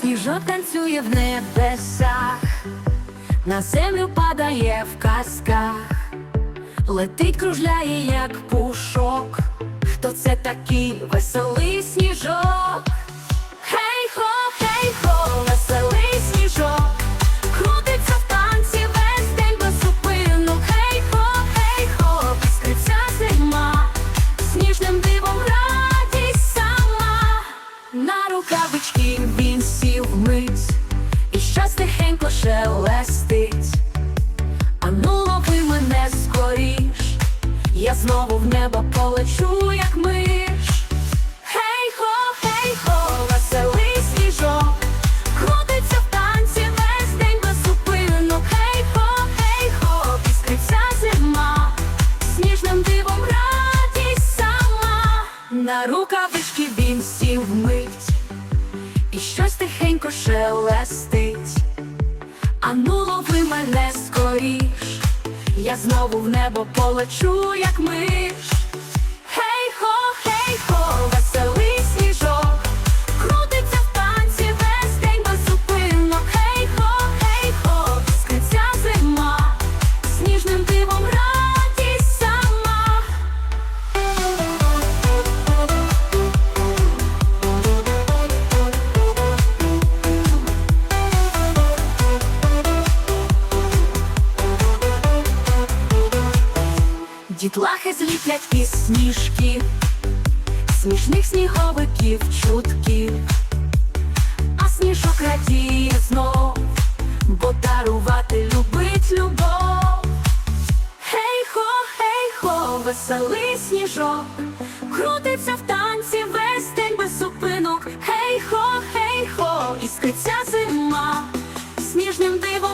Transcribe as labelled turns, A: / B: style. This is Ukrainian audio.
A: Сніжок танцює в небесах, на землю падає в казках, летить, кружляє, як пушок. Хто це такий сів вмить, і щось тихенько шелестить. Ану, лови мене скоріш, я знову в небо полечу, як миш. Хей хо, хей хо, веселий сніжок, крутиться в танці весь день без зупину. Хей хо, хей хо, іскриться зима, сніжним дивом радість сама. На рукавички він сів вмить, тихенько шелестить. Ану, лови мене скоріш, я знову в небо полечу, як миш. Дітлахи зліплять із сніжки, смішних сніговиків чутки, а сніжок радіє знов, бо дарувати любить любов. Хей хо, хей хо, веселий сніжок, крутиться в танці весь день без зупинок. Хей хо, хей хо, іскриться зима, сніжним дивом